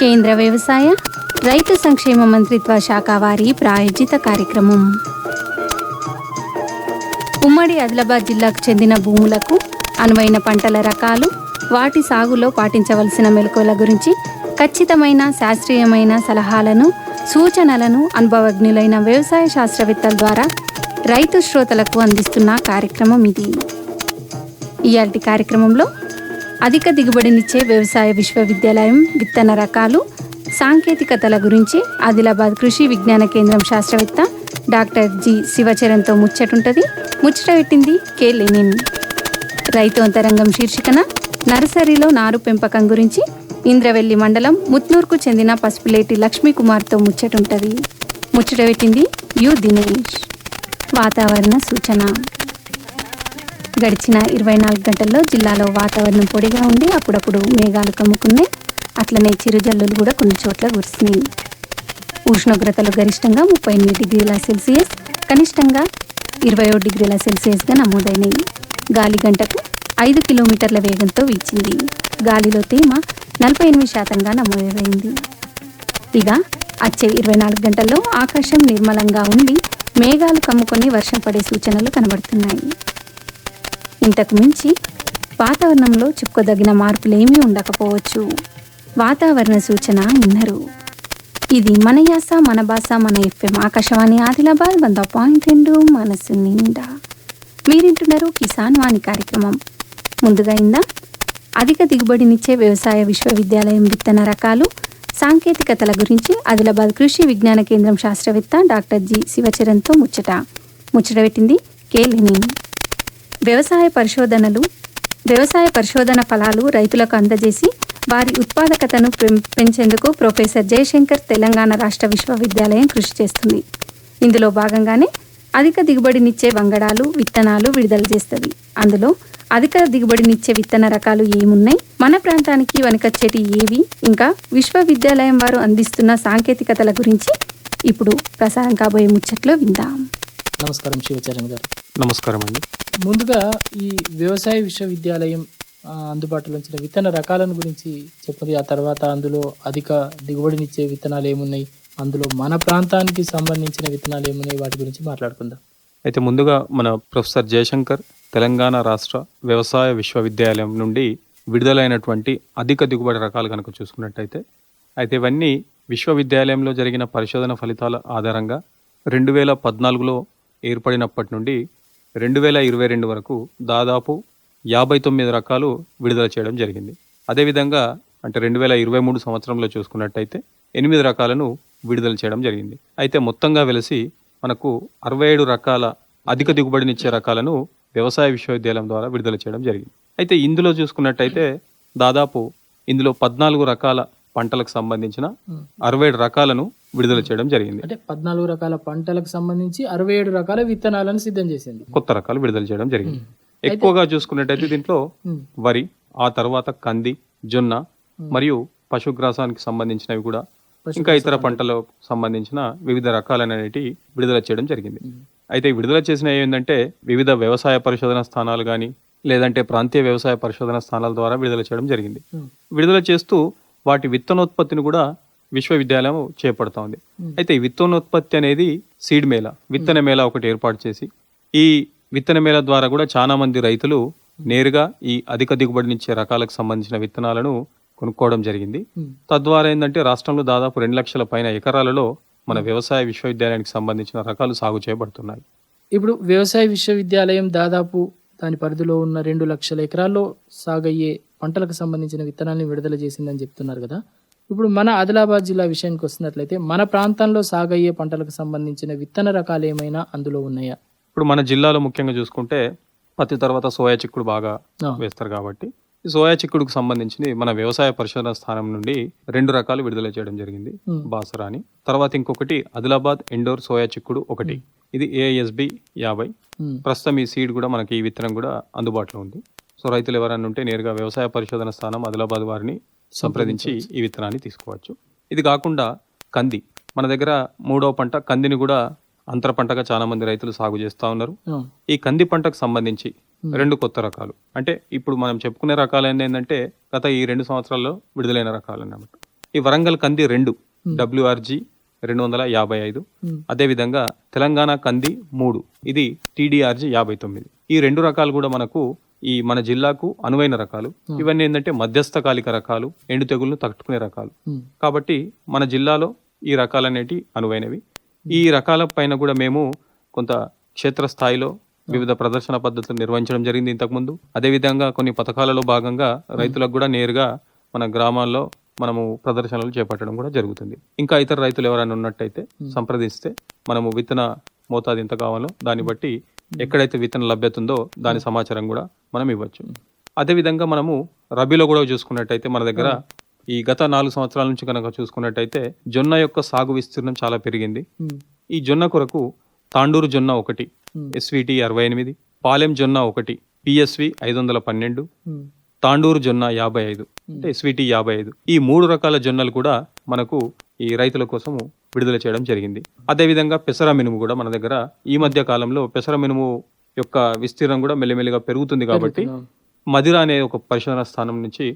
కేంద్ర వ్యవసాయ రైతు సంక్షేమ మంత్రిత్వ శాఖ వారి ప్రాయోజిత కార్యక్రమం. ఉమ్మడి ఆదిలాబాద్ జిల్లాకు చెందిన భూములకు అనువైన పంటల రకాలు వాటి సాగులో పాటించవలసిన మెలకువల గురించి ఖచ్చితమైన శాస్త్రీయమైన సలహాలను సూచనలను అనుభవజ్ఞులైన వ్యవసాయ శాస్త్రవేత్తల ద్వారా రైతు శ్రోతలకు అందిస్తున్న కార్యక్రమం ఇది. ఇయాల్టి కార్యక్రమంలో అధిక దిగుబడినిచ్చే వ్యవసాయ విశ్వవిద్యాలయం విత్తన రకాలు సాంకేతికతల గురించి ఆదిలాబాద్ కృషి విజ్ఞాన కేంద్రం శాస్త్రవేత్త డాక్టర్ జి శివచరణ్తో ముచ్చటుంటది. ముచ్చట పెట్టింది కె లెనిన్. రైతు అంతరంగం శీర్షికన నర్సరీలో నారు పెంపకం గురించి ఇంద్రవెల్లి మండలం ముత్నూర్కు చెందిన పసుపులేటి లక్ష్మీకుమార్తో ముచ్చటుంటది. ముచ్చట పెట్టింది యు దినేష్. వాతావరణ సూచన. గడిచిన ఇరవై నాలుగు గంటల్లో జిల్లాలో వాతావరణం పొడిగా ఉండి అప్పుడప్పుడు మేఘాలు కమ్ముకున్నాయి. అట్లనే చిరుజల్లులు కూడా కొన్ని చోట్ల కురిసినాయి. ఉష్ణోగ్రతలు గరిష్టంగా ముప్పై ఎనిమిది డిగ్రీల సెల్సియస్ కనిష్టంగా ఇరవై ఒకటి డిగ్రీల సెల్సియస్గా నమోదైనాయి. గాలి గంటకు ఐదు కిలోమీటర్ల వేగంతో వీచింది. గాలిలో తేమ నలభై ఎనిమిది శాతంగా నమోదైంది. ఇక వచ్చే ఇరవై నాలుగు గంటల్లో ఆకాశం నిర్మలంగా ఉండి మేఘాలు కమ్ముకొని వర్షం పడే సూచనలు కనబడుతున్నాయి. ఇంతకు మించి వాతావరణంలో చెప్పుకోదగిన మార్పులేమీ ఉండకపోవచ్చు. వాతావరణ సూచన విన్నరు. ఇది మన యాస మన భాష మన ఎఫ్ఎం ఆకాశవాణి ఆదిలాబాద్ వంద పాయింట్ రెండు మనసు నిండా. మీరింటున్నారు కిసాన్ వాణి కార్యక్రమం. ముందుగా ఇందా అధిక దిగుబడినిచ్చే వ్యవసాయ విశ్వవిద్యాలయం విత్తన రకాలు సాంకేతికతల గురించి ఆదిలాబాద్ కృషి విజ్ఞాన కేంద్రం శాస్త్రవేత్త డాక్టర్ జి శివచరణ్తో ముచ్చట. ముచ్చట పెట్టింది కే లెనిన్. వ్యవసాయ పరిశోధనలు వ్యవసాయ పరిశోధన ఫలాలు రైతులకు అందజేసి వారి ఉత్పాదకతను పెం- పెంచేందుకు ప్రొఫెసర్ జయశంకర్ తెలంగాణ రాష్ట్ర విశ్వవిద్యాలయం కృషి చేస్తుంది. ఇందులో భాగంగానే అధిక దిగుబడినిచ్చే వంగడాలు విత్తనాలు విడుదల చేస్తుంది. అందులో అధిక దిగుబడినిచ్చే విత్తన రకాలు ఏమున్నాయి? మన ప్రాంతానికి వనకొచ్చేటి ఏవి? ఇంకా విశ్వవిద్యాలయం వారు అందిస్తున్న సాంకేతికతల గురించి ఇప్పుడు ప్రసారం కాబోయే ముచ్చట్లో విందాం. నమస్కారం శివచరణ్ గారు. నమస్కారం అండి ముందుగా ఈ వ్యవసాయ విశ్వవిద్యాలయం అందుబాటులో ఉంచిన విత్తన రకాలను గురించి చెప్పండి. ఆ తర్వాత అందులో అధిక దిగుబడినిచ్చే విత్తనాలు ఏమున్నాయి? అందులో మన ప్రాంతానికి సంబంధించిన విత్తనాలు ఏమున్నాయి? వాటి గురించి మాట్లాడుకుందాం. అయితే ముందుగా మన ప్రొఫెసర్ జయశంకర్ తెలంగాణ రాష్ట్ర వ్యవసాయ విశ్వవిద్యాలయం నుండి విడుదలైనటువంటి అధిక దిగుబడి రకాలు కనుక చూసుకున్నట్టయితే అయితే ఇవన్నీ విశ్వవిద్యాలయంలో జరిగిన పరిశోధన ఫలితాల ఆధారంగా రెండు వేల పద్నాలుగులో ఏర్పడినప్పటి నుండి రెండు వేల ఇరవై రెండు వరకు దాదాపు యాభై తొమ్మిది రకాలు విడుదల చేయడం జరిగింది. అదేవిధంగా అంటే రెండు వేల ఇరవై మూడు సంవత్సరంలో చూసుకున్నట్టయితే ఎనిమిది రకాలను విడుదల చేయడం జరిగింది. అయితే మొత్తంగా వెలిసి మనకు అరవై ఏడు రకాల అధిక దిగుబడినిచ్చే రకాలను వ్యవసాయ విశ్వవిద్యాలయం ద్వారా విడుదల చేయడం జరిగింది. అయితే ఇందులో చూసుకున్నట్టయితే దాదాపు ఇందులో పద్నాలుగు రకాల పంటలకు సంబంధించిన అరవై ఏడు రకాలను విడుదల చేయడం జరిగింది. అంటే పద్నాలుగు రకాల పంటలకు సంబంధించి అరవై ఏడు రకాల విత్తనాలను సిద్ధం చేసింది. కొత్త రకాలు విడుదల చేయడం జరిగింది. ఎక్కువగా చూసుకున్నట్టయితే దీంట్లో వరి ఆ తర్వాత కంది జొన్న మరియు పశుగ్రాసానికి సంబంధించినవి కూడా ఇంకా ఇతర పంటలకు సంబంధించిన వివిధ రకాలనేటి విడుదల చేయడం జరిగింది. అయితే విడుదల చేసిన ఏంటంటే వివిధ వ్యవసాయ పరిశోధన స్థానాలు కానీ లేదంటే ప్రాంతీయ వ్యవసాయ పరిశోధన స్థానాల ద్వారా విడుదల చేయడం జరిగింది. విడుదల చేస్తూ వాటి విత్తనోత్పత్తిని కూడా విశ్వవిద్యాలయం చేపడతా ఉంది. అయితే విత్తనోత్పత్తి అనేది సీడ్ మేళ విత్తన మేళ ఒకటి ఏర్పాటు చేసి ఈ విత్తన మేళ ద్వారా కూడా చాలా మంది రైతులు నేరుగా ఈ అధిక దిగుబడినిచ్చే రకాలకు సంబంధించిన విత్తనాలను కొనుక్కోవడం జరిగింది. తద్వారా ఏంటంటే రాష్ట్రంలో దాదాపు రెండు లక్షల పైన ఎకరాలలో మన వ్యవసాయ విశ్వవిద్యాలయానికి సంబంధించిన రకాలు సాగు చేయబడుతున్నాయి. ఇప్పుడు వ్యవసాయ విశ్వవిద్యాలయం దాదాపు దాని పరిధిలో ఉన్న రెండు లక్షల ఎకరాల్లో సాగయ్యే పంటలకు సంబంధించిన విత్తనాలను విడుదల చేసిందని చెప్తున్నారు కదా. ఇప్పుడు మన ఆదిలాబాద్ జిల్లా విషయానికి వస్తున్నట్లయితే మన ప్రాంతంలో సాగయ్యే పంటలకు సంబంధించిన విత్తన రకాలు ఏమైనా అందులో ఉన్నాయా? ఇప్పుడు మన జిల్లాలో ముఖ్యంగా చూసుకుంటే పత్తి తర్వాత సోయా చిక్కుడు బాగా. వేస్తారు కాబట్టి సోయా చిక్కుడుకు సంబంధించి మన వ్యవసాయ పరిశోధన స్థానం నుండి రెండు రకాలు విడుదల చేయడం జరిగింది. బాసరా అని. తర్వాత ఇంకొకటి ఆదిలాబాద్ ఇండోర్ సోయా చిక్కుడు ఒకటి. ఇది ఏఎస్బి యాభై. ప్రస్తుతం ఈ సీడ్ కూడా మనకి ఈ విత్తనం కూడా అందుబాటులో ఉంది. సో రైతులు ఎవరైనా ఉంటే నేరుగా వ్యవసాయ పరిశోధన స్థానం ఆదిలాబాద్ వారిని సంప్రదించి ఈ విత్తనాన్ని తీసుకోవచ్చు. ఇది కాకుండా కంది. మన దగ్గర మూడో పంట కందిని కూడా అంతర పంటగా చాలా మంది రైతులు సాగు చేస్తూ ఉన్నారు. ఈ కంది పంటకు సంబంధించి రెండు కొత్త రకాలు. అంటే ఇప్పుడు మనం చెప్పుకునే రకాలు ఏంటంటే గత ఈ రెండు సంవత్సరాల్లో విడుదలైన రకాలు అన్నమాట. ఈ వరంగల్ కంది రెండు డబ్ల్యూఆర్జి రెండు వందల యాభై ఐదు. అదేవిధంగా తెలంగాణ కంది మూడు. ఇది టీడీఆర్జీ యాభై తొమ్మిది. ఈ రెండు రకాలు కూడా మనకు ఈ మన జిల్లాకు అనువైన రకాలు. ఇవన్నీ ఏంటంటే మధ్యస్థకాలిక రకాలు ఎండు తెగులను తట్టుకునే రకాలు. ఉమ్, కాబట్టి మన జిల్లాలో ఈ రకాలు అనేటి అనువైనవి ఈ రకాల పైన కూడా మేము కొంత క్షేత్రస్థాయిలో వివిధ ప్రదర్శన పద్ధతులు నిర్వహించడం జరిగింది ఇంతకుముందు. అదేవిధంగా కొన్ని పథకాలలో భాగంగా రైతులకు కూడా నేరుగా మన గ్రామాల్లో మనము ప్రదర్శనలు చేపట్టడం కూడా జరుగుతుంది. ఇంకా ఇతర రైతులు ఎవరైనా ఉన్నట్టయితే సంప్రదిస్తే మనము విత్తన మోతాదు ఎంత కావాలో దాన్ని బట్టి ఎక్కడైతే విత్తన లభ్యత ఉందో దాని సమాచారం కూడా మనం ఇవ్వచ్చు అదేవిధంగా మనము రబీలో కూడా చూసుకున్నట్టయితే మన దగ్గర ఈ గత నాలుగు సంవత్సరాల నుంచి కనుక చూసుకున్నట్టయితే జొన్న యొక్క సాగు విస్తీర్ణం చాలా పెరిగింది. ఈ జొన్న కొరకు తాండూరు జొన్న ఒకటి. ఎస్విటి అరవై ఎనిమిది పాలెం జొన్న ఒకటి పిఎస్వి ఐదు వందల పన్నెండు తాండూరు జొన్న యాభై ఐదు అంటే ఎస్విటి యాభై ఐదు. ఈ మూడు రకాల జొన్నలు కూడా మనకు ఈ రైతుల కోసము విడుదల చేయడం జరిగింది. అదేవిధంగా పెసర మినుము కూడా మన దగ్గర ఈ మధ్య కాలంలో పెసర మినుము యొక్క విస్తీర్ణం కూడా మెల్లిమెల్లిగా పెరుగుతుంది కాబట్టి మదిర అనే ఒక పరిశోధన స్థానం నుంచి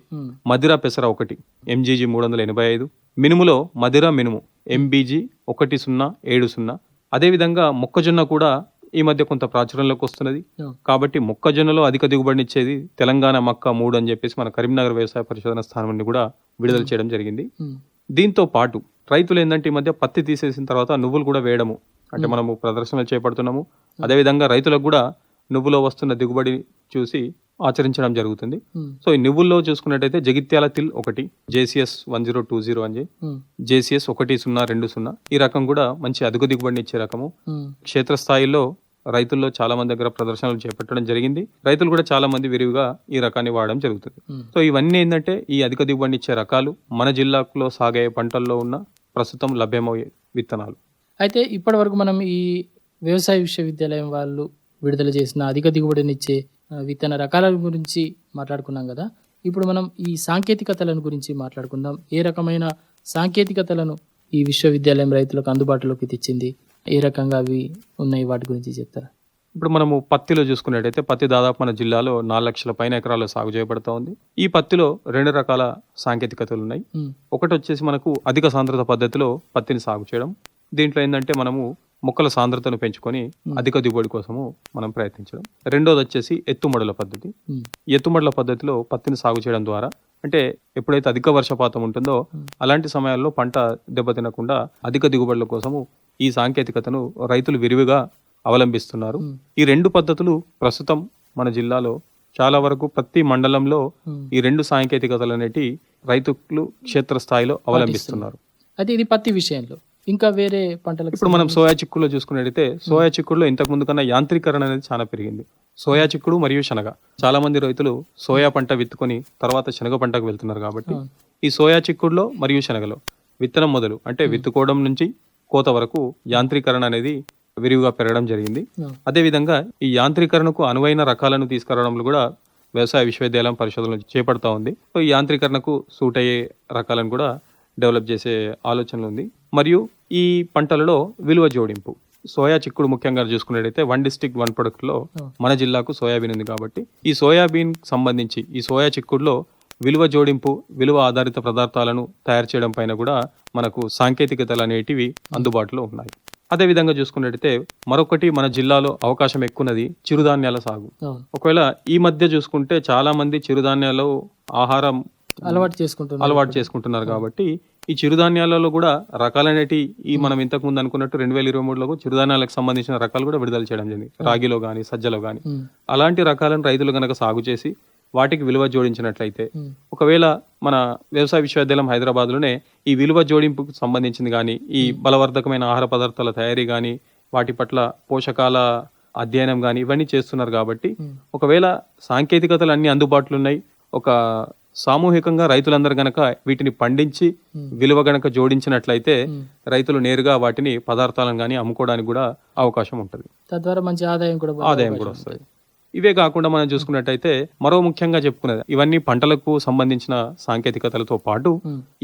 మదిర పెసర ఒకటి ఎంజీజీ మూడు వందల ఎనభై ఐదు మినుములో మదిర మినుము ఎంబీజీ ఒకటి సున్నా ఏడు సున్నా. అదేవిధంగా మొక్కజొన్న కూడా ఈ మధ్య కొంత ప్రాచుర్యంలోకి వస్తున్నది. కాబట్టి మొక్కజొన్నలో అధిక దిగుబడినిచ్చేది తెలంగాణ మక్క మూడు అని చెప్పేసి మన కరీంనగర్ వ్యవసాయ పరిశోధన స్థానం కూడా విడుదల చేయడం జరిగింది. దీంతో పాటు రైతులు ఏంటంటే ఈ మధ్య పత్తి తీసేసిన తర్వాత నువ్వులు కూడా వేయడము అంటే మనము ప్రదర్శనలు చేపడుతున్నాము. అదేవిధంగా రైతులకు కూడా నువ్వులో వస్తున్న దిగుబడి చూసి ఆచరించడం జరుగుతుంది. సో ఈ నువ్వుల్లో చూసుకున్నట్టయితే జగిత్యాల తిల్ ఒకటి JCS one zero two zero అని జేసీఎస్ ఒకటి సున్నా రెండు సున్నా ఈ రకం కూడా మంచి అదుగు దిగుబడిని ఇచ్చే రకము. క్షేత్రస్థాయిలో రైతుల్లో చాలా మంది దగ్గర ప్రదర్శనలు చేపట్టడం జరిగింది. రైతులు కూడా చాలా మంది విరివిగా ఈ రకాన్ని వాడడం జరుగుతుంది. సో ఇవన్నీ ఏంటంటే ఈ అధిక దిగుబడిని ఇచ్చే రకాలు. మన జిల్లాలో సాగే పంటల్లో ఉన్న ప్రస్తుతం లభ్యమయ్యే విత్తనాలు. అయితే ఇప్పటి వరకు మనం ఈ వ్యవసాయ విశ్వవిద్యాలయం వాళ్ళు విడుదల చేసిన అధిక దిగుబడినిచ్చే విత్తన రకాల గురించి మాట్లాడుకున్నాం కదా. ఇప్పుడు మనం ఈ సాంకేతికతలను గురించి మాట్లాడుకుందాం. ఏ రకమైన సాంకేతికతలను ఈ విశ్వవిద్యాలయం రైతులకు అందుబాటులోకి తెచ్చింది? ఏ రకంగా అవి ఉన్నాయి వాటి గురించి చెప్తారా? ఇప్పుడు మనము పత్తిలో చూసుకున్నట్టయితే పత్తి దాదాపు మన జిల్లాలో నాలుగు లక్షల పైన ఎకరాల్లో సాగు చేయబడుతూ ఉంది. ఈ పత్తిలో రెండు రకాల సాంకేతికతలు ఉన్నాయి. ఒకటి వచ్చేసి మనకు అధిక సాంద్రత పద్ధతిలో పత్తిని సాగు చేయడం. దీంట్లో ఏంటంటే మనము మొక్కల సాంద్రతను పెంచుకొని అధిక దిగుబడి కోసము మనం ప్రయత్నించడం. రెండోది వచ్చేసి ఎత్తుమడుల పద్ధతి. ఎత్తుమడుల పద్ధతిలో పత్తిని సాగు చేయడం ద్వారా అంటే ఎప్పుడైతే అధిక వర్షపాతం ఉంటుందో అలాంటి సమయాల్లో పంట దెబ్బతినకుండా అధిక దిగుబడుల కోసము ఈ సాంకేతికతను రైతులు విరివిగా అవలంబిస్తున్నారు. ఈ రెండు పద్ధతులు ప్రస్తుతం మన జిల్లాలో చాలా వరకు ప్రతి మండలంలో. ఈ రెండు సాంకేతికతలు అనేటి రైతులు క్షేత్రస్థాయిలో అవలంబిస్తున్నారు. అయితే ఇది పత్తి విషయంలో. ఇంకా వేరే పంటలకు ఇప్పుడు మనం సోయా చిక్కుల్లో చూసుకున్నట్టయితే సోయా చిక్కుడులో ఇంతకు ముందు కన్నా యాంత్రీకరణ అనేది చాలా పెరిగింది. సోయా చిక్కుడు మరియు శనగ. చాలా మంది రైతులు సోయా పంట విత్తుకొని తర్వాత శనగ పంటకు వెళ్తున్నారు కాబట్టి ఈ సోయా చిక్కుడులో మరియు శనగలో విత్తనం మొదలు అంటే విత్తుకోవడం నుంచి కోత వరకు యాంత్రీకరణ అనేది విరివిగా పెరగడం జరిగింది. అదేవిధంగా ఈ యాంత్రీకరణకు అనువైన రకాలను తీసుకురావడంలో కూడా వ్యవసాయ విశ్వవిద్యాలయం పరిశోధనలు చేపడతా ఉంది. ఈ యాంత్రీకరణకు సూట్ అయ్యే రకాలను కూడా డెవలప్ చేసే ఆలోచనలు ఉంది. మరియు ఈ పంటలలో విలువ జోడింపు. సోయా చిక్కుడు ముఖ్యంగా చూసుకున్నట్టయితే వన్ డిస్టిక్ వన్ ప్రొడక్ట్లో మన జిల్లాకు సోయాబీన్ ఉంది కాబట్టి ఈ సోయాబీన్ సంబంధించి ఈ సోయా చిక్కుడులో విలువ జోడింపు విలువ ఆధారిత పదార్థాలను తయారు చేయడం పైన కూడా మనకు సాంకేతికతలు అనేటివి అందుబాటులో ఉన్నాయి. అదేవిధంగా చూసుకున్నట్టయితే మరొకటి మన జిల్లాలో అవకాశం ఎక్కున్నది చిరుధాన్యాల సాగు. ఒకవేళ ఈ మధ్య చూసుకుంటే చాలా మంది చిరుధాన్యాలు ఆహారం అలవాటు చేసుకుంటున్నాం అలవాటు చేసుకుంటున్నారు కాబట్టి ఈ చిరుధాన్యాలలో కూడా రకాలనేటి ఈ మనం ఇంతకు ముందు అనుకున్నట్టు రెండు వేల ఇరవై మూడులో చిరుధాన్యాలకు సంబంధించిన రకాలు కూడా విడుదల చేయడం జరిగింది. రాగిలో కానీ సజ్జలో కానీ ఉమ్, అలాంటి రకాలను రైతులు గనక సాగు చేసి వాటికి విలువ జోడించినట్లయితే ఉమ్, ఒకవేళ మన వ్యవసాయ విశ్వవిద్యాలయం హైదరాబాద్లోనే ఈ విలువ జోడింపుకు సంబంధించింది కానీ ఈ బలవర్ధకమైన ఆహార పదార్థాల తయారీ కానీ వాటి పట్ల పోషకాల అధ్యయనం కానీ ఇవన్నీ చేస్తున్నారు కాబట్టి. ఒకవేళ సాంకేతికతలు అన్ని అందుబాటులో ఉన్నాయి ఒక సామూహికంగా రైతులందరూ గనక వీటిని పండించి విలువ గనక జోడించినట్లయితే రైతులు నేరుగా వాటిని పదార్థాలను కానీ అమ్ముకోవడానికి కూడా అవకాశం ఉంటుంది. తద్వారా మంచి ఆదాయం కూడా ఆదాయం కూడా వస్తుంది. ఇవే కాకుండా మనం చూసుకున్నట్టయితే మరో ముఖ్యంగా చెప్పుకునేది ఇవన్నీ పంటలకు సంబంధించిన సాంకేతికతలతో పాటు.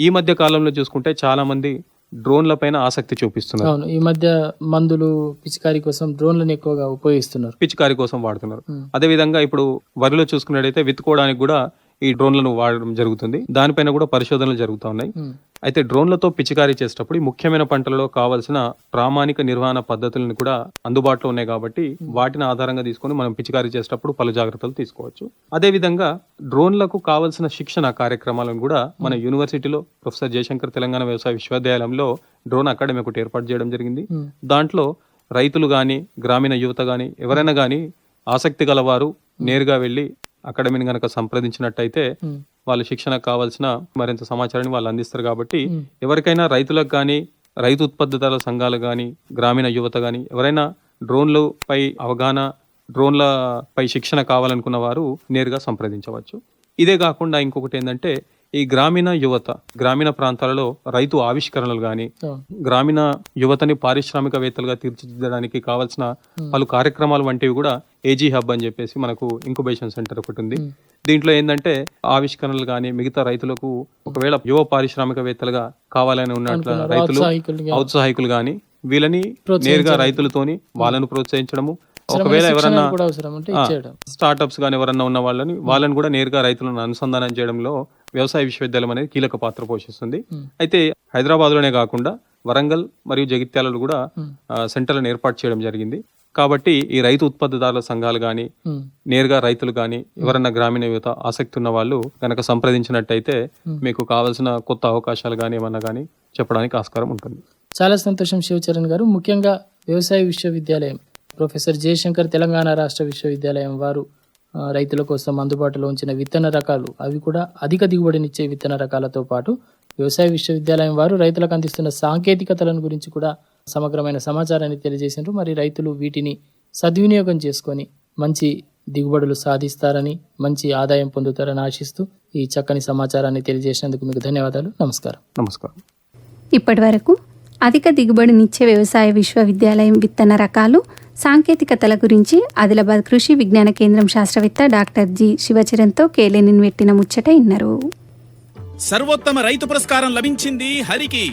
ఈ మధ్య కాలంలో చూసుకుంటే చాలా మంది డ్రోన్ల పైన ఆసక్తి చూపిస్తున్నారు. అవును ఈ మధ్య మందులు పిచికారీ కోసం డ్రోన్లను ఎక్కువగా ఉపయోగిస్తున్నారు. పిచికారి కోసం వాడుతున్నారు. అదే విధంగా ఇప్పుడు వరిలో చూసుకున్నట్టయితే విత్తుకోవడానికి కూడా ఈ డ్రోన్లను వాడడం జరుగుతుంది. దానిపైన కూడా పరిశోధనలు జరుగుతూ ఉన్నాయి. అయితే డ్రోన్లతో పిచికారీ చేసేటప్పుడు ఈ ముఖ్యమైన పంటలలో కావాల్సిన ప్రామాణిక నిర్వహణ పద్ధతులను కూడా అందుబాటులో ఉన్నాయి కాబట్టి వాటిని ఆధారంగా తీసుకొని మనం పిచికారీ చేసేటప్పుడు పలు జాగ్రత్తలు తీసుకోవచ్చు. అదే విధంగా డ్రోన్లకు కావాల్సిన శిక్షణ కార్యక్రమాలను కూడా మన యూనివర్సిటీలో ప్రొఫెసర్ జయశంకర్ తెలంగాణ వ్యవసాయ విశ్వవిద్యాలయంలో డ్రోన్ అకాడమీ ఒకటి ఏర్పాటు చేయడం జరిగింది. దాంట్లో రైతులు కానీ గ్రామీణ యువత కానీ ఎవరైనా కానీ ఆసక్తి గలవారు నేరుగా వెళ్ళి అకాడమీని గనక సంప్రదించినట్టయితే. వాళ్ళ శిక్షణకు కావాల్సిన మరింత సమాచారాన్ని వాళ్ళు అందిస్తారు కాబట్టి. ఎవరికైనా రైతులకు కానీ రైతు ఉత్పత్తిదారుల సంఘాలు కానీ గ్రామీణ యువత కానీ ఎవరైనా డ్రోన్లు పై అవగాహన డ్రోన్ల పై శిక్షణ కావాలనుకున్న వారు నేరుగా సంప్రదించవచ్చు ఇదే కాకుండా ఇంకొకటి ఏంటంటే ఈ గ్రామీణ యువత గ్రామీణ ప్రాంతాలలో రైతు ఆవిష్కరణలు కానీ. గ్రామీణ యువతని పారిశ్రామికవేత్తలుగా తీర్చిదిద్దడానికి కావాల్సిన పలు కార్యక్రమాలు వంటివి కూడా ఏజీ హబ్ అని చెప్పేసి మనకు ఇంకుబేషన్ సెంటర్ ఒకటి ఉంది. దీంట్లో ఏంటంటే ఆవిష్కరణలు కానీ మిగతా రైతులకు ఒకవేళ యువ పారిశ్రామికవేత్తలుగా కావాలని ఉన్నట్ల. రైతులు. ఔత్సాహికులు కానీ వీళ్ళని నేరుగా రైతులతోని వాళ్ళను ప్రోత్సహించడము ఒకవేళ ఎవరన్నా స్టార్టప్స్ కానీ ఎవరన్నా ఉన్న వాళ్ళని వాళ్ళని కూడా నేరుగా రైతులను అనుసంధానం చేయడంలో వ్యవసాయ విశ్వవిద్యాలయం అనేది కీలక పాత్ర పోషిస్తుంది. అయితే హైదరాబాద్లోనే కాకుండా వరంగల్ మరియు జగిత్యాలలో కూడా సెంటర్లను ఏర్పాటు చేయడం జరిగింది. కాబట్టి ఈ రైతు ఉత్పత్తిదారుల సంఘాలు కానీ. నేరుగా రైతులు కానీ ఎవరన్నా గ్రామీణ యువత ఆసక్తి ఉన్న వాళ్ళు కనుక సంప్రదించినట్టయితే మీకు కావాల్సిన కొత్త అవకాశాలు కానీ ఏమన్నా కానీ చెప్పడానికి ఆస్కారం ఉంటుంది. చాలా సంతోషం శివచరణ్ గారు. ముఖ్యంగా వ్యవసాయ విశ్వవిద్యాలయం. ప్రొఫెసర్ జయశంకర్ తెలంగాణ రాష్ట్ర విశ్వవిద్యాలయం వారు రైతుల కోసం అందుబాటులో ఉంచిన విత్తన రకాలు అవి కూడా అధిక దిగుబడినిచ్చే విత్తన రకాలతో పాటు వ్యవసాయ విశ్వవిద్యాలయం వారు రైతులకు అందిస్తున్న సాంకేతికతలను గురించి కూడా సమగ్రమైన సమాచారాన్ని తెలియజేసినారు. మరి రైతులు వీటిని సద్వినియోగం చేసుకొని మంచి దిగుబడులు సాధిస్తారని మంచి ఆదాయం పొందుతారని ఆశిస్తూ ఈ చక్కని సమాచారాన్ని తెలియజేసినందుకు మీకు ధన్యవాదాలు. నమస్కారం. నమస్కారం. ఇప్పటి వరకు అధిక దిగుబడినిచ్చే వ్యవసాయ విశ్వవిద్యాలయం విత్తన రకాలు సాంకేతికతల గురించి ఆదిలాబాద్ కృషి విజ్ఞాన కేంద్రం శాస్త్రవేత్త డాక్టర్ జి శివచరణ్తో కేలేనిన్ పెట్టిన ముచ్చట ఇన్నారు. సర్వోత్తమ రైతు పురస్కారం లభించింది హరికి.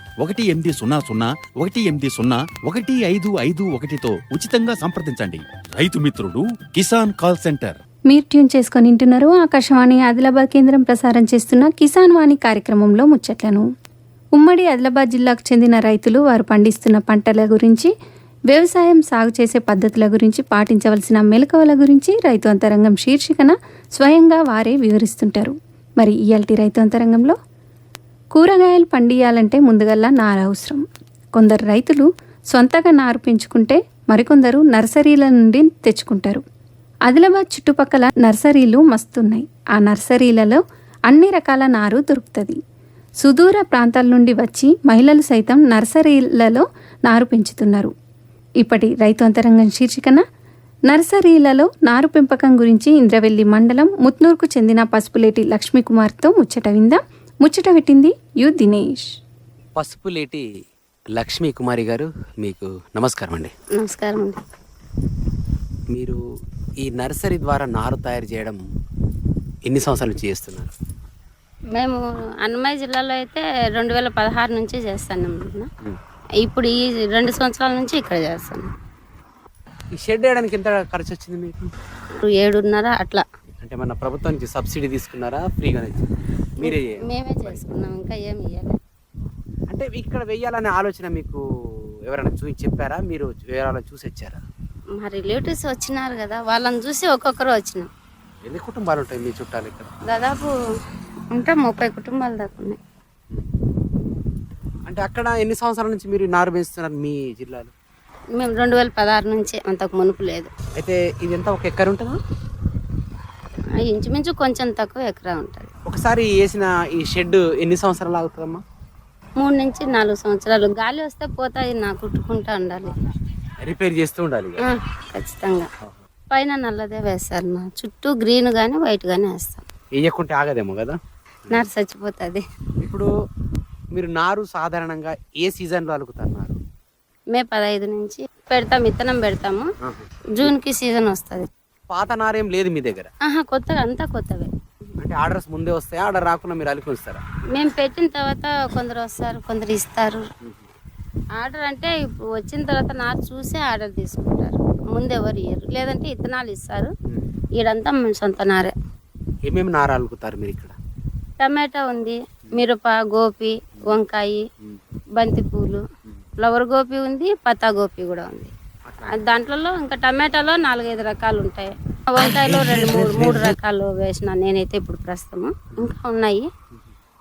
ఒకటి ఎనిమిది సున్నా సున్నా ఒకటి ఎనిమిది సున్నా ఒకటి ఐదు ఐదు ఒకటితో ఉచితంగా సంప్రదించండి. రైతు మిత్రుడు కిసాన్ కాల్ సెంటర్. మీరు ట్యూన్ చేసుకొని వింటున్నారు ఆకాశవాణి ఆదిలాబాద్ కేంద్రం ప్రసారం చేస్తున్న కిసాన్ వాణి కార్యక్రమంలో ముచ్చట్లను. ఉమ్మడి ఆదిలాబాద్ జిల్లాకు చెందిన రైతులు వారు పండిస్తున్న పంటల గురించి వ్యవసాయం సాగు చేసే పద్ధతుల గురించి పాటించవలసిన మెలకువల గురించి రైతు అంతరంగం శీర్షికన స్వయంగా వారే వివరిస్తుంటారు. మరి ఇయాల్టి రైతు అంతరంగంలో కూరగాయలు పండియాలంటే ముందుగల్లా నారు అవసరం కొందరు రైతులు సొంతగా నారు పెంచుకుంటే మరికొందరు నర్సరీల నుండి తెచ్చుకుంటారు. ఆదిలాబాద్ చుట్టుపక్కల నర్సరీలు మస్తున్నాయి. ఆ నర్సరీలలో అన్ని రకాల నారు దొరుకుతుంది. సుదూర ప్రాంతాల నుండి వచ్చి మహిళలు సైతం నర్సరీలలో నారు పెంచుతున్నారు. ఇప్పటి రైతు అంతరంగం శీర్షికన నర్సరీలలో నారు పెంపకం గురించి ఇంద్రవెల్లి మండలం ముత్నూరుకు చెందిన పసుపులేటి లక్ష్మీకుమార్తో ముచ్చట విందాం. ముచ్చట పెట్టింది యు దినేష్. పసుపులేటి లక్ష్మీ కుమారి గారు మీకు నమస్కారం అండి. నమస్కారం అండి. మీరు ఈ నర్సరీ ద్వారా నారు తయారు చేయడం ఎన్ని సంవత్సరాల నుంచి చేస్తున్నారు? మేము అన్నమయ్య జిల్లాలో అయితే రెండు వేల పదహారు నుంచి చేస్తాను ఇప్పుడు ఈ రెండు సంవత్సరాల నుంచి ఇక్కడ చేస్తాను ఈ షెడ్ వేయడానికి ఎంత ఖర్చు వచ్చింది మీకు? ఏడున్నర అట్లా. అంటే మన ప్రభుత్వం నుంచి సబ్సిడీ తీసుకున్నారా? ఫ్రీగానే ఇచ్చిందా? మీరే మేమే చేసుకున్నాం ఇంకా ఏమి ఇవ్వలేదు అంటే ఇక్కడ వెయ్యాలనే ఆలోచన మీకు ఎవరైనా చూసి చెప్పారా? మీరు వేరే చూసి వచ్చారా? మా రిలేటివ్స్ వచ్చినారు కదా వాళ్ళని చూసి ఒక్కొక్కరు వచ్చినాం. ఎన్ని కుటుంబాలు ఉంటాయి మీ చుట్టాలు ఇక్కడ? దాదాపు ఉంటే ముప్పై కుటుంబాలు దాకా ఉన్నాయి. అంటే అక్కడ ఎన్ని సంవత్సరాల నుంచి మీరు నారు పెంచుతున్నారు మీ జిల్లాలో? మేము రెండు వేల పదహారు నుంచి అంతకు మునుపు లేదు. అయితే ఇది ఎంత ఒక ఎకర్ ఉంటుందా? ఇంచుమించు కొంచెం తక్కువ ఎకరా ఉంటుంది. ఒకసారి వేసిన ఈ షెడ్ ఎన్ని సంవత్సరాలు ఆగుతుందమ్మా? మూడు నుంచి నాలుగు సంవత్సరాలు. గాలి వస్తే పోతాయి నా కుట్టుకుంటా ఉండాలి. రిపేర్ చేస్తూ ఉండాలి ఇక. ఆ, ఖచ్చితంగా. పైన నల్లదే వేస్తారు నా చుట్టూ గ్రీన్ కానీ వైట్ కానీ వేస్తాం. వేయకుంటే ఆగదేమో కదా? నారు చచ్చిపోతుంది. ఇప్పుడు మీరు నారు సాధారణంగా ఏ సీజన్లో అలుకుతారు నారు? మే పదహైదు నుంచి పెడతాం విత్తనం పెడతాము. జూన్కి సీజన్ వస్తుంది. పాత నారేం లేదు మీ దగ్గర? ఆహా కొత్తగా అంతా కొత్తవే. అంటే ఆర్డర్స్ ముందే వస్తాయా? ఆర్డర్ రాకుండా మీరు అలికి ఉంచుతారా మేము పెట్టిన తర్వాత కొందరు వస్తారు కొందరు ఇస్తారు. ఆర్డర్ అంటే ఇప్పుడు వచ్చిన తర్వాత నారు చూసే ఆర్డర్ తీసుకుంటారు. ముందు ఎవరు ఇయ్యరు. లేదంటే ఇత్తనాలు ఇస్తారు. ఈడంతా మేము సొంత నారే. ఏమేమి నార అలుకుతారు మీరు ఇక్కడ? టమాటా ఉంది మిరప గోపి వంకాయ బంతి పూలు ఫ్లవర్ గోపి ఉంది పత్తా గోపి కూడా ఉంది. దాంట్లో ఇంకా టమాటాలో నాలుగైదు రకాలు ఉంటాయి. వంకాయలో రెండు మూడు మూడు రకాలు వేసిన నేనైతే ఇప్పుడు ప్రస్తుతము. ఇంకా ఉన్నాయి.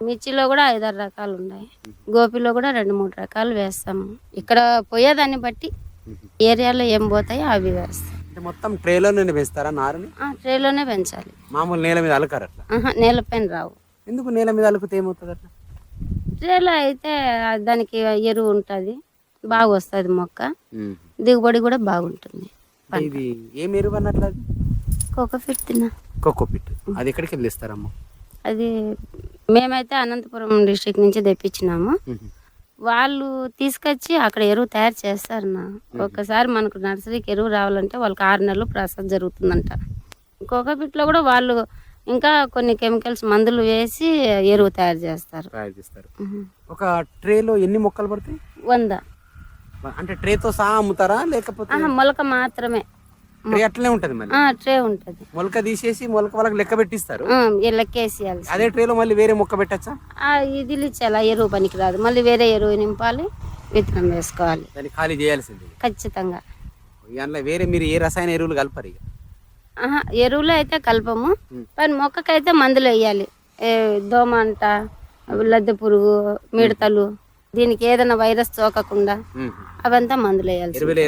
మిర్చిలో కూడా ఐదారు రకాలు ఉన్నాయి. గోపిలో కూడా రెండు మూడు రకాలు వేస్తాము. ఇక్కడ పోయేదాన్ని బట్టి ఏరియాలో ఏం పోతాయో అవి వేస్తాం. మొత్తం ట్రేలోనే వేస్తారా నారుని? ట్రేలోనే పెంచాలి. మామూలు నేల మీద అలకారు నేలపైన రావు. ఎందుకు నేల మీద అలుకుతే ఏమవుతుంది అట్లా ట్రేలో అయితే దానికి ఎరువు ఉంటుంది బాగా వస్తుంది మొక్క దిగుబడి కూడా బాగుంటుంది. ఇది ఏం ఎరువు అన్నట్లు తిన్నా. కోకోపిట్ అది ఎక్కడికి వెళ్ళిస్తారమ్మా? అది మేమైతే అనంతపురం డిస్ట్రిక్ట్ నుంచి తెప్పించినాము. వాళ్ళు తీసుకొచ్చి అక్కడ ఎరువు తయారు చేస్తారు నా ఒక్కసారి మనకు నర్సరీకి ఎరువు రావాలంటే వాళ్ళకి ఆరు నెలలు ప్రాసెస్ జరుగుతుందంట. కోకోపిట్లో కూడా వాళ్ళు ఇంకా కొన్ని కెమికల్స్ మందులు వేసి ఎరువు తయారు చేస్తారు. తయారు చేస్తారు. ఒక ట్రేలో ఎన్ని మొక్కలు పడతాయి? వంద. అంటే ట్రేతో సహా అమ్ముతారా? లేకపోతే మొలక మాత్రమే. ట్రే అట్లనే ఉంటది మళ్ళీ? ఆ, ట్రే ఉంటుంది. మొలక తీసేసి మొలక వాళ్ళకి లెక్క పెట్టిస్తారు? లెక్కేసేయాలి. అదే ట్రేలో మళ్ళీ వేరే మొక్క పెట్టచ్చా? ఆ, ఇది చాలా ఎరువు పనికిరాదు మళ్ళీ వేరే ఎరువు నింపాలి విత్తనం వేసుకోవాలి. దాన్ని ఖాళీ చేయాల్సింది ఖచ్చితంగా. అందులో వేరే మీరు ఏ రసాయన ఎరువులు కలపరు ఇక? ఆహా, ఎరువులు అయితే కలపము. కానీ మొక్కకైతే మందులు వేయాలి. ఏ, దోమ అంట లద్దె పురుగు మిడతలు. దీనికి ఏదైనా వైరస్ సోకకుండా అవంతా మందులు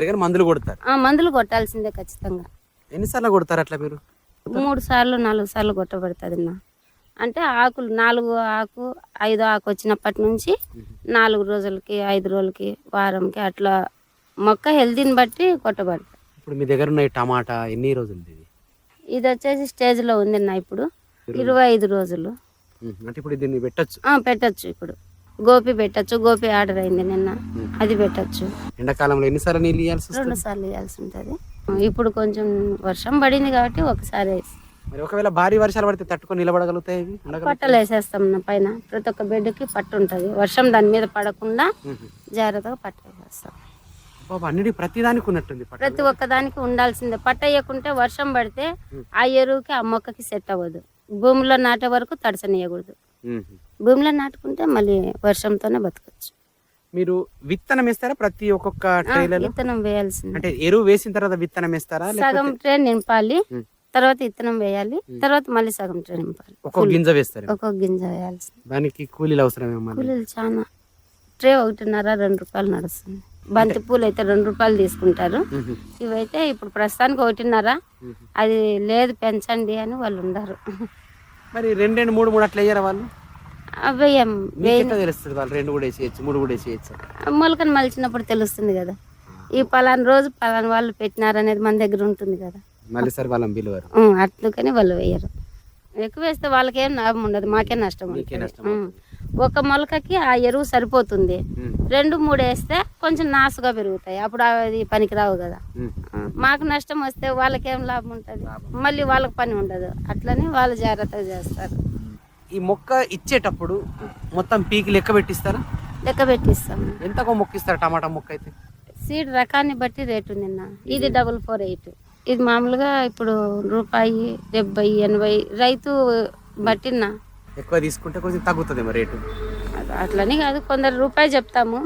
కానీ మందులు కొడతారు. ఆ, మందులు కొట్టాల్సిందే ఖచ్చితంగా. ఎన్నిసార్లు కొడతారు అట్లా మీరు? మూడు సార్లు నాలుగు సార్లు కొట్టబడుతుంది నా అంటే ఆకులు నాలుగు ఆకు ఐదో ఆకు వచ్చినప్పటి నుంచి నాలుగు రోజులకి ఐదు రోజులకి వారంకి అట్లా మొక్క హెల్తీని బట్టి కొట్టబడుతుంది ఇప్పుడు మీ దగ్గర ఉన్న ఈ టమాటా ఎన్ని రోజులు ఇది? ఇది వచ్చేసి స్టేజ్లో ఉంది నా ఇప్పుడు. ఇరవై ఐదు రోజులు. అంటే ఇప్పుడు దీన్ని పెట్టొచ్చు. పెట్టొచ్చు ఇప్పుడు. గోపి పెట్టొచ్చు గోపి ఆర్డర్ అయింది నిన్న. అది పెట్టొచ్చు. ఎండాకాలంలో ఎన్నిసార్లు నీళ్ళు ఇవ్వాల్సి రెండు సార్లు వేయాల్సి ఉంటుంది. ఇప్పుడు కొంచెం వర్షం పడింది కాబట్టి ఒకసారి మరి ఒకవేళ భారీ వర్షాలు పడితే తట్టుకొని నిలబడగలుగుతాయి? పట్టలు వేసేస్తాం నా పైన. ప్రతి ఒక్క బెడ్కి పట్టు ఉంటుంది. వర్షం దాని మీద పడకుండా జాగ్రత్తగా పట్ట వేసేస్తాం. అన్నిటి ప్రతిదానికి ఉన్నట్టుంది పట్టు. ప్రతి ఒక్క దానికి ఉండాల్సిందే. పట్ట వేయకుంటే వర్షం పడితే ఆ ఎరువుకి ఆ మొక్కకి సెట్ అవ్వదు. భూమిలో నాటే వరకు తడసనియకూడదు. భూమిలో నాటుకుంటే మళ్ళీ వర్షంతోనే బతకచ్చు. మీరు విత్తనం వేస్తారా ప్రతి ఒక్కొక్క ట్రేలలో విత్తనం వేయాల్సింది. అంటే ఎరువు వేసిన తర్వాత విత్తనం వేస్తారా? సగం ట్రే నింపాలి తర్వాత విత్తనం వేయాలి తర్వాత మళ్ళీ సగం ట్రే నింపాలి. ఒక్కొక్క గింజ వేస్తారు. ఒక్కొక్క గింజ వేయాల్సింది. దానికి కూలీలు అవసరమే మళ్ళీ కూలీలు చాలా ట్రే ఒకటిన్నర రెండు రూపాయలు నడుస్తుంది. బంతి పూలు అయితే రెండు రూపాయలు తీసుకుంటారు. ఇవైతే ఇప్పుడు ప్రస్తుతానికి ఒకటిన్నర అది లేదు పెంచండి అని వాళ్ళు ఉండరు. మరి రెండు రెండు మూడు మూడు అట్లా వేయరా వాళ్ళు? అవి ఏం మీకు ఎట్లా తెలుస్తుంది వాళ్ళు రెండు కూడా వేసేయచ్చు మూడు కూడా వేసేయచ్చు? మొలకను మలిచినప్పుడు తెలుస్తుంది కదా. ఈ పలానా రోజు పలానా వాళ్ళు పెట్టినారు అనేది మన దగ్గర ఉంటుంది కదా. మళ్ళీ సరే వాళ్ళని పిలువారు. వాళ్ళు వేయరు. ఎక్కువ వేస్తే వాళ్ళకేం లాభం ఉండదు మాకే నష్టం. ఒక మొలకకి ఆ ఎరువు సరిపోతుంది. రెండు మూడు వేస్తే కొంచెం నాసుగా పెరుగుతాయి. అప్పుడు అది పనికిరావు కదా. మాకు నష్టం వస్తే వాళ్ళకేం లాభం ఉంటుంది? మళ్ళీ వాళ్ళకి పని ఉండదు. అట్లని వాళ్ళు జాగ్రత్తగా చేస్తారు. ఈ మొక్క ఇచ్చేటప్పుడు మొత్తం పీకి లెక్క పెట్టిస్తారా? లెక్క పెట్టిస్తాము ఎంతకో మొక్క ఇస్తారు టమాటా మొక్క అయితే? సీడ్ రకాన్ని బట్టి రేటు అన్న. ఇది డబుల్ ఫోర్ ఎయిట్. ఇది మామూలుగా ఇప్పుడు రూపాయి డెబ్బై ఎనభై రైతు బట్టినా ఎక్కువ తీసుకుంటే కొంచెం తగ్గుతుంది రేటు. అట్లని కాదు కొందరు రూపాయి చెప్తాము.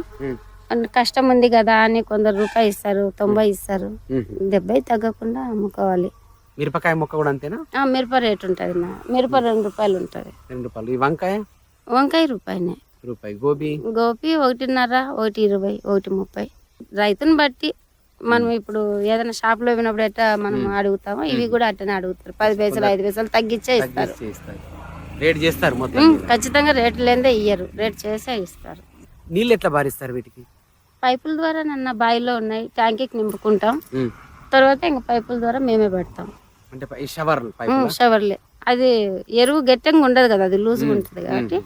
కష్టం ఉంది కదా అని కొందరు రూపాయి ఇస్తారు తొంభై ఇస్తారు. డెబ్బై తగ్గకుండా అమ్ముకోవాలి. మిరపకాయ మొక్క కూడా అంతేనా? ఆ, మిరప రేట్ ఉంటుంది నా మిరప రెండు రూపాయలు ఉంటుంది. రెండు రూపాయలు. ఈ వంకాయ? వంకాయ రూపాయినే. రూపాయి. గోబీ? గోపి ఒకటిన్నర ఒకటి ఇరవై ఒకటి ముప్పై. రైతుని బట్టి మనం ఇప్పుడు ఏదైనా షాప్లో పోయినప్పుడు ఎట్లా మనం అడుగుతామో ఇవి కూడా అట్టనే అడుగుతారు. పది పైసలు ఐదు పైసలు తగ్గించే ఇస్తారు తగ్గించి ఇస్తారు. రేట్ చేస్తారు మొత్తం ఉమ్, ఖచ్చితంగా రేటు లేదే ఇయ్యరు. రేట్ చేసే ఇస్తారు. నీళ్ళు ఎట్లా బారిస్తారు వీటికి? పైపుల ద్వారా నన్న బావిలో ఉన్నాయి. ట్యాంకీకి నింపుకుంటాం. ఉమ్. తర్వాత ఇంకా పైపుల ద్వారా మేమే పెడతాం. అంటే ఈ షవర్లు పైపు షవర్లే అది ఎరువు గట్టంగా ఉండదు కదా అది లూజ్గా ఉంటుంది కాబట్టి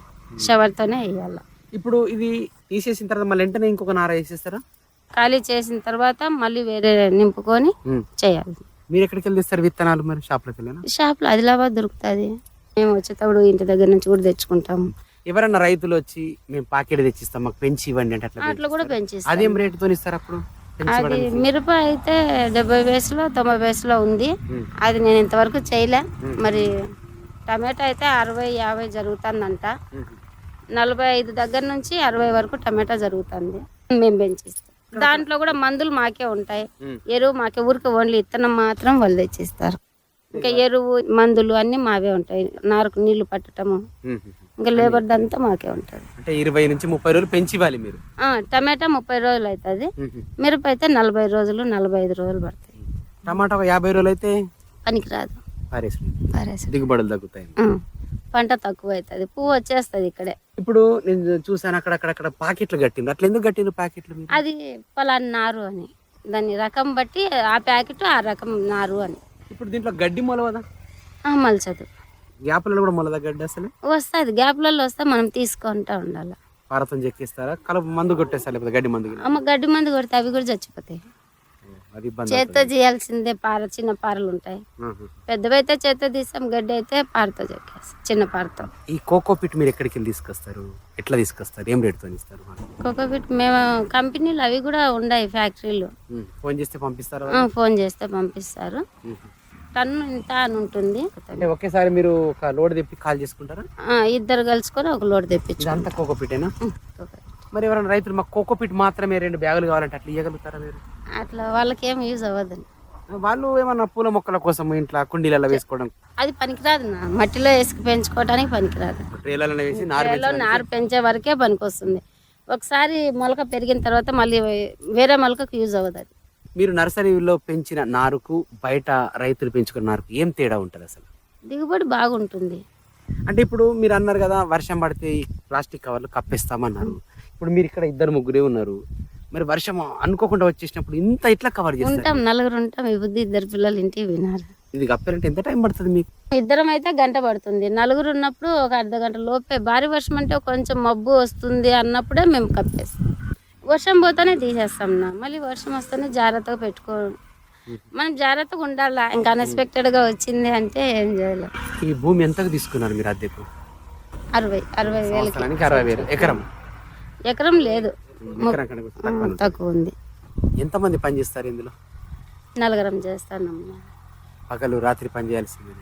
షవర్తోనే వేయాలి. ఇప్పుడు ఇది తీసేసిన తర్వాత మళ్ళీ వెంటనే ఇంకొక నార వేసేస్తారా? ఖాళీ చేసిన తర్వాత మళ్ళీ వేరే నింపుకొని. చేయాలి. మీరు ఎక్కడికి వెళ్ళి తెస్తారు విత్తనాలు మరి? షాప్లోకి వెళ్ళినా? షాప్లో ఆదిలాబాద్ దొరుకుతుంది. మేము వచ్చేటప్పుడు ఇంటి దగ్గర నుంచి కూడా తెచ్చుకుంటాం ఎవరన్నా రైతులు వచ్చి మేము పాకెట్ తెచ్చిస్తాం మాకు పెంచి ఇవ్వండి అంటే అట్లా అట్లా కూడా పెంచిస్తాం. అదేం రేటుతో ఇస్తారు అప్పుడు? పెంచి అది? మిరప అయితే డెబ్బై వేసులో తొంభై వేసులో ఉంది. అది నేను ఇంతవరకు చేయలే. మరి టమాటా అయితే అరవై యాభై జరుగుతుందంట. నలభై ఐదు దగ్గర నుంచి అరవై వరకు టమాటా జరుగుతుంది. మేము పెంచిస్తాం. దాంట్లో కూడా మందులు మాకే ఉంటాయి. ఎరువు మాకే ఊరికి ఓన్లీ ఇత్తనం మాత్రం వాళ్ళు తెచ్చిస్తారు. ఇంకా ఎరువు మందులు అన్నీ మావే ఉంటాయి. నారుకు నీళ్ళు పట్టటము. ఉమ్. ఇంకా లేబర్ దంతా మాకే ఉంటుంది. అంటే ఇరవై నుంచి ముప్పై రోజులు పెంచి ఇవ్వాలి మీరు టమాటా ముప్పై రోజులు అవుతుంది మిరప అయితే నలభై రోజులు నలభై ఐదు రోజులు పడతాయి. టమాటా యాభై రోజులు అయితే పనికిరాదు దిగుబడులు తగ్గుతాయి. పంట తక్కువ అవుతుంది పువ్వు వచ్చేస్తుంది ఇక్కడే. ఇప్పుడు నేను చూసాను అక్కడ అక్కడ అక్కడ పాకెట్లు కట్టిండ్రు. అట్లా ఎందుకు కట్టిండ్రు పాకెట్లు మీరు? అది పలానా నారు అని. దాని రకం బట్టి ఆ ప్యాకెట్ ఆ రకం నారు అని. ఇప్పుడు దీంట్లో గడ్డి మొలవదా? మలచదు. గ్యాప్లలో కూడా మొలదా గడ్డి అసలు? వస్తుంది. గ్యాప్లలో వస్తే మనం తీసుకుంటా ఉండాలి. పారతం చెక్కిస్తారా? కలుపు మందు కొట్టేస్తారు? లేకపోతే గడ్డి మందు? అమ్మ గడ్డి మందు కొడితే అవి కూడా చచ్చిపోతాయి. అది ఇబ్బంది చేత్తో చేయాల్సిందే పార చిన్న పారలు ఉంటాయి. ఆహా. పెద్దవైతే చేత్తో తీస్తాం గడ్డి అయితే పారతో చెక్కేస్తాం చిన్న పారతో. ఈ కోకో పిట్ మీరు ఎక్కడికి వెళ్ళి తీసుకొస్తారు? ఎట్లా తీసుకొస్తారు? ఏం రేటుతో ఇస్తారు వాళ్ళు? కోకోపీట్ మేము కంపెనీలు అవి కూడా ఉన్నాయి ఫ్యాక్టరీలు. ఉమ్. ఫోన్ చేస్తే పంపిస్తారా? ఆ, ఫోన్ చేస్తే పంపిస్తారు. టన్ను ఇంత అని ఉంటుంది. అంటే ఒకేసారి మీరు ఒక లోడ్ తెప్పి కాల్ చేసుకుంటారా? ఆ, ఇద్దరు కలుసుకొని ఒక లోడ్ తెప్పించు ఇదంతా కోకో పిటేనా మరి ఎవరైనా రైతులు మాకు కోకో పిట్ మాత్రమే రెండు బ్యాగులు కావాలంటే అట్లా ఇవ్వగలుగుతారా మీరు? అట్లా వాళ్ళకి ఏం యూజ్ అవ్వదని వాళ్ళు ఏమన్నా పూల మొక్కల కోసం ఇంట్లో కుండీలలో వేసుకోవడం? అది పనికిరాదు నా. మట్టిలో వేసుకు పెంచుకోవడానికి పనికిరాదు. ట్రేలలో వేసి నారు పెంచే వరకే పనికొస్తుంది. ఒకసారి మొలక పెరిగిన తర్వాత మళ్ళీ వేరే మొలకకు యూజ్ అవ్వదు అది. మీరు నర్సరీలో పెంచిన నారుకు బయట రైతులు పెంచుకున్న నారుకు ఏం తేడా ఉంటుంది అసలు? దిగుబడి బాగుంటుంది. అంటే ఇప్పుడు మీరు అన్నారు కదా వర్షం పడితే ఈ ప్లాస్టిక్ కవర్లు కప్పేస్తామన్నారు. ఇప్పుడు మీరు ఇక్కడ ఇద్దరు ముగ్గురే ఉన్నారు. మరి వర్షం అనుకోకుండా వచ్చేసినప్పుడు ఇంత ఇట్లా కవర్ చేస్తారు? ఉంటాం నలుగురు ఉంటాం. ఈ బుద్ధి ఇద్దరు పిల్లలు ఇంటికి వినారు ఇది కప్పారంటే ఎంత టైం పడుతుంది మీకు? ఇద్దరం అయితే గంట పడుతుంది. నలుగురు ఉన్నప్పుడు ఒక అర్ధ గంట లోపే. భారీ వర్షం అంటే కొంచెం మబ్బు వస్తుంది అన్నప్పుడే మేము కప్పేస్తాం. వర్షం పోతేనే తీసేస్తాం నా. మళ్ళీ వర్షం వస్తేనే జాగ్రత్తగా పెట్టుకో మనం జాగ్రత్తగా ఉండాలా? ఇంకా అన్ఎక్స్పెక్టెడ్గా వచ్చింది అంటే ఏం చేయలేం? ఈ భూమి ఎంతకు తీసుకున్నారు మీరు అద్దెకు? అరవై అరవై వేలకి. అరవై వేలు. ఎకరం? ఎకరం లేదు. తక్కువ ఉంది. తక్కువ ఉంది. ఎంతమంది పని చేస్తారు ఇందులో? నలుగురం చేస్తాను పగలు రాత్రి పని చేయాల్సింది.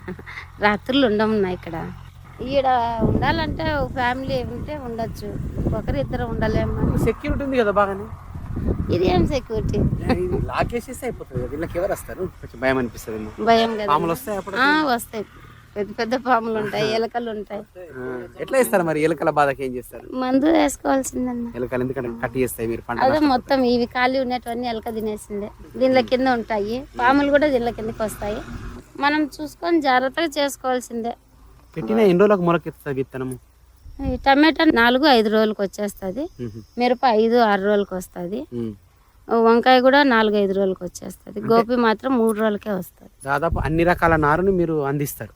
రాత్రులు ఉండమన్నా ఇక్కడ. ఈడ ఉండాలంటే ఒక ఫ్యామిలీ ఉంటే ఉండొచ్చు. ఒకరు ఇద్దరు ఉండలేము. సెక్యూరిటీ ఉంది కదా బాగానే? ఇది ఏం సెక్యూరిటీ? లాకేసేస్తే అయిపోతుంది వీళ్ళకి ఎవరు వస్తారు? కొంచెం భయం అనిపిస్తుంది భయం కదా. వస్తాయి వస్తాయి. పెద్ద పెద్ద పాములు ఉంటాయి ఎలకలు ఉంటాయి. ఎట్లా ఇస్తారు మరి? ఎలుకల బాధకి ఏం చేస్తారు? మందు వేసుకోవాల్సిందన్న. ఎలుకలు ఎందుకంటే కట్టి చేస్తాయి మీరు పంట అదే మొత్తం ఇవి ఖాళీ ఉన్నటువన్నీ ఎలక తినేసిందే. దీనిలో కింద ఉంటాయి. పాములు కూడా దీనిలో కిందకి వస్తాయి. మనం చూసుకొని జాగ్రత్తగా చేసుకోవాల్సిందే. పెట్టిన ఎన్ని రోజులకు మొలకెత్తుంది విత్తనము? టమాటా నాలుగు ఐదు రోజులకు వచ్చేస్తుంది. మిరప ఐదు ఆరు రోజులకు వస్తుంది. వంకాయ కూడా నాలుగు ఐదు రోజులకు వచ్చేస్తుంది. గోపి మాత్రం మూడు రోజులకే వస్తుంది. దాదాపు అన్ని రకాల నారుని మీరు అందిస్తారు.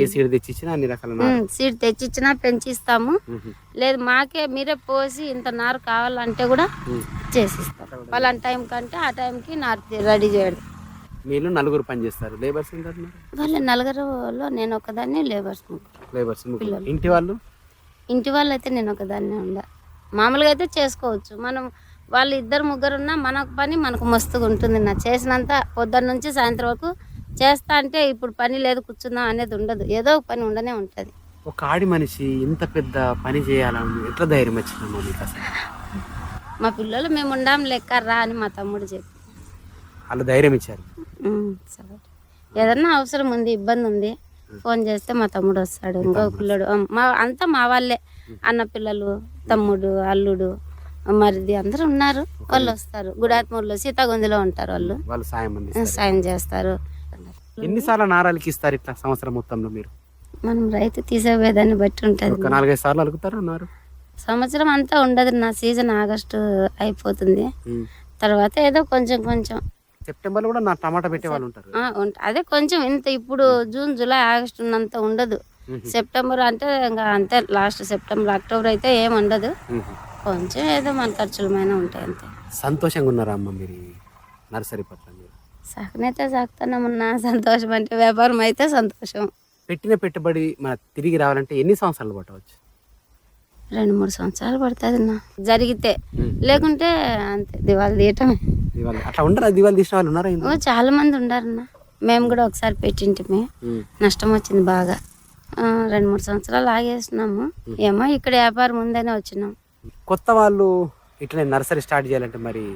ఏ సీడ్ తెచ్చిచ్చినా అన్ని రకాల సీడ్ తెచ్చిచ్చినా పెంచిస్తాము. లేదు మాకే మీరే పోసి ఇంత నారు కావాలంటే కూడా చేసిస్తాం. పలానా టైం కంటే ఆ టైంకి నారు రెడీ చేయడం మీరు నలుగురు పని చేస్తారు. లేబర్స్ ఎంత వాళ్ళ నలుగురులో నేను ఒకదాన్ని లేబర్స్ ముగ్గురు. లేబర్స్ ముగ్గురు. ఇంటి వాళ్ళు? ఇంటి వాళ్ళు అయితే నేను ఒకదాన్నే ఉండ. మామూలుగా అయితే చేసుకోవచ్చు. మనం వాళ్ళు ఇద్దరు ముగ్గురు ఉన్నా మన పని మనకు మస్తుగా ఉంటుంది నా. చేసినంత పొద్దున్న నుంచి సాయంత్రం వరకు చేస్తా అంటే ఇప్పుడు పని లేదు కూర్చుందాం అనేది ఉండదు. ఏదో ఒక పని ఉండనే ఉంటుంది. ఒక ఆడి మనిషి ఇంత పెద్ద పని చేయాలని ఎట్లా ధైర్యం వచ్చిందమ్మా మీకు మా పిల్లలు మేము ఉండాం లెక్క రా అని మా తమ్ముడు చెప్పి. వాళ్ళు ధైర్యం ఇచ్చారు. సరే ఏదన్నా అవసరం ఉంది ఇబ్బంది ఉంది ఫోన్ చేస్తే మా తమ్ముడు వస్తాడు ఇంకో పిల్లడు. మా అంతా మా వాళ్ళే. అన్న పిల్లలు తమ్ముడు అల్లుడు మరిది అందరూ ఉన్నారు వాళ్ళు వస్తారు. గుడాత్మూరులో సీతాగొందిలో ఉంటారు వాళ్ళు. వాళ్ళు సాయం సాయం చేస్తారు. ఎన్నిసార్లు నారాలకి ఇస్తారు ఇట్లా సంవత్సరం మొత్తంలో మీరు? మనం రైతు తీసేదాన్ని బట్టి ఉంటుంది. నాలుగైదు సార్లు అలుగుతారు అన్నారు? సంవత్సరం అంతా ఉండదు నా సీజన్ ఆగస్టు అయిపోతుంది. తర్వాత ఏదో కొంచెం కొంచెం సెప్టెంబర్లో కూడా నా టమాటా పెట్టే వాళ్ళు ఉంటారు. అదే కొంచెం ఇంత ఇప్పుడు జూన్ జూలై ఆగస్టు ఉన్నంత ఉండదు. సెప్టెంబర్ అంటే ఇంకా అంతే లాస్ట్ సెప్టెంబర్ అక్టోబర్ అయితే ఏం ఉండదు. కొంచెం ఏదో మన ఖర్చులమైన ఉంటాయి అంతే. సంతోషంగా ఉన్నారా అమ్మ మీరు నర్సరీ పట్ల మీరు? సాకునైతే సాగుతున్నామన్నా సంతోషం అంటే వ్యాపారం అయితే సంతోషం. పెట్టిన పెట్టుబడి మన తిరిగి రావాలంటే ఎన్ని సంవత్సరాలు పట్టవచ్చు? రెండు మూడు సంవత్సరాలు పడుతుంది జరిగితే. లేకుంటే అంతే దివాళి తీయటమే. అట్లా ఉండరా? దివాళి తీసిన వాళ్ళు ఉన్నారా? ఓ చాలా మంది ఉండారన్న. మేము కూడా ఒకసారి పెట్టింటిమి. నష్టం వచ్చింది బాగా. ఆ, రెండు మూడు సంవత్సరాలు ఆగేసినాము. ఏమో ఇక్కడ వ్యాపారం ఉందనే వచ్చినాం. కొత్త వాళ్ళు ఇట్లా నర్సరీ స్టార్ట్ చేయాలంటే మరి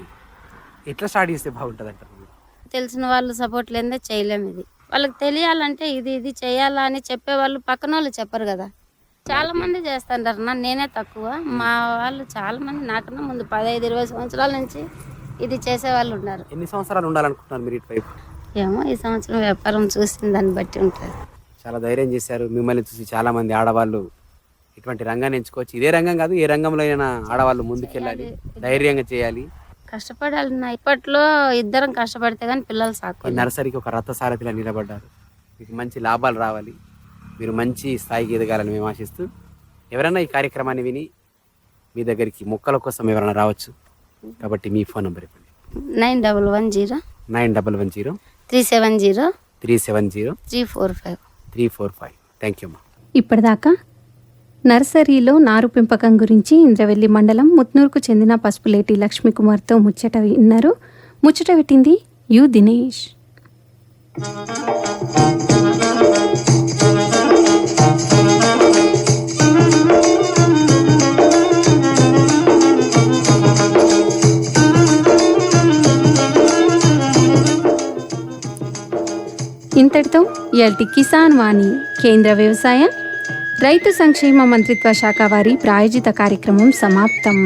ఎట్లా స్టార్ట్ చేస్తే బాగుంటుంది అంటారు మీరు? తెలిసిన వాళ్ళు సపోర్ట్ లేదే చేయలేము ఇది. వాళ్ళకి తెలియాలంటే ఇది ఇది చేయాలా అని చెప్పే వాళ్ళు పక్కన వాళ్ళు చెప్పరు కదా. చాలా మంది చేస్తుంటారు నా నేనే తక్కువ. మా వాళ్ళు చాలా మంది నాకన్నా ముందు పదహైదు ఇరవై సంవత్సరాల నుంచి ఇది చేసే వాళ్ళు ఉన్నారు. ఎన్ని సంవత్సరాలు ఉండాలనుకుంటున్నారు మీరు ఇటువైపు? ఏమో ఈ సంవత్సరం వ్యాపారం చూసిన దాన్ని బట్టి ఉంటుంది. చాలా ధైర్యం చేశారు. మిమ్మల్ని చూసి చాలా మంది ఆడవాళ్ళు ఇటువంటి రంగాన్ని ఎంచుకోవచ్చు. ఇదే రంగం కాదు ఏ రంగంలో అయినా ఆడవాళ్ళు ముందుకెళ్ళాలి ధైర్యంగా చేయాలి. కష్టపడాలి నా ఇప్పట్లో ఇద్దరం కష్టపడితే కానీ పిల్లలు సాకు నర్సరీకి ఒక రథసారథిలా నిలబడ్డారు. మీకు మంచి లాభాలు రావాలి. మీరు మంచి స్థాయికి ఎదగాలని మేము ఆశిస్తూ ఎవరైనా ఈ కార్యక్రమాన్ని విని మీ దగ్గరికి మొక్కల కోసం ఎవరైనా రావచ్చు. కాబట్టి మీ ఫోన్ నెంబర్ ఇవ్వండి nine double one zero nine double one zero three seven zero three seven zero three four five. Three four five. Thank you అమ్మా ఇప్పటిదాకా నర్సరీలో నారు పెంపకం గురించి ఇంద్రవెల్లి మండలం ముత్నూరుకు చెందిన పసుపులేటి లక్ష్మీకుమార్తో ముచ్చట విన్నారు. ముచ్చట పెట్టింది యు దినేష్. ఇంతటితో ఇయాల్టి కిసాన్ వాణి కేంద్ర వ్యవసాయ రైతు సంక్షేమ మంత్రిత్వ శాఖ వారి ప్రాయోజిత కార్యక్రమం సమాప్తం.